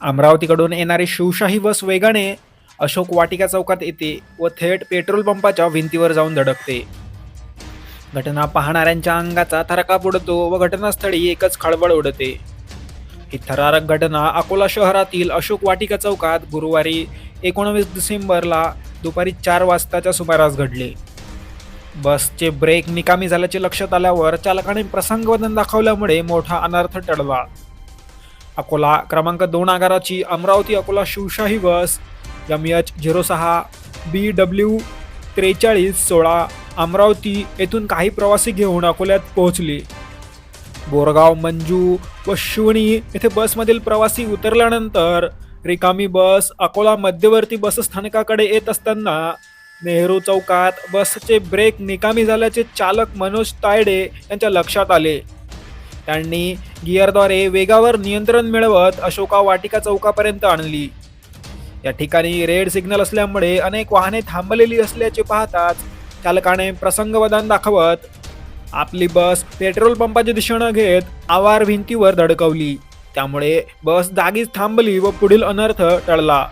अमरावतीकडून येणारी शिवशाही बस वेगाने अशोक वाटिका चौकात येते व थेट पेट्रोल पंपाच्या भिंतीवर जाऊन धडकते. घटना पाहणाऱ्यांच्या अंगाचा थरकाप उडतो व घटनास्थळी एकच खळबळ उडते. ही थरारक घटना अकोला शहरातील अशोक वाटिका चौकात गुरुवारी एकोणवीस डिसेंबरला दुपारी चार वाजताच्या सुमारास घडले. बसचे ब्रेक निकामी झाल्याचे लक्षात आल्यावर चालकाने प्रसंगवदन दाखवल्यामुळे मोठा अनर्थ टळला. अकोला क्रमांक दोन आगाराची Amravati Akola Shivshahi bus M H zero सहा बी डब्ल्यू त्रेचाळीस सोळा अमरावती येथून काही प्रवासी घेऊन अकोल्यात पोहोचली. बोरगाव मंजू व शिवणी येथे बसमधील प्रवासी उतरल्यानंतर रिकामी बस अकोला मध्यवर्ती बसस्थानकाकडे येत असताना नेहरू चौकात बसचे ब्रेक निकामी झाल्याचे चालक मनोज तायडे यांच्या लक्षात आले. त्यांनी गिअरद्वारे वेगावर नियंत्रण मिळवत अशोका वाटिका चौकापर्यंत आणली. या ठिकाणी रेड सिग्नल असल्यामुळे अनेक वाहने थांबलेली असल्याचे पाहताच चालकाने प्रसंगवदान दाखवत आपली बस पेट्रोल पंपाच्या दिशेनं घेत आवार भिंतीवर धडकवली. त्यामुळे बस जागीच थांबली व पुढील अनर्थ टळला.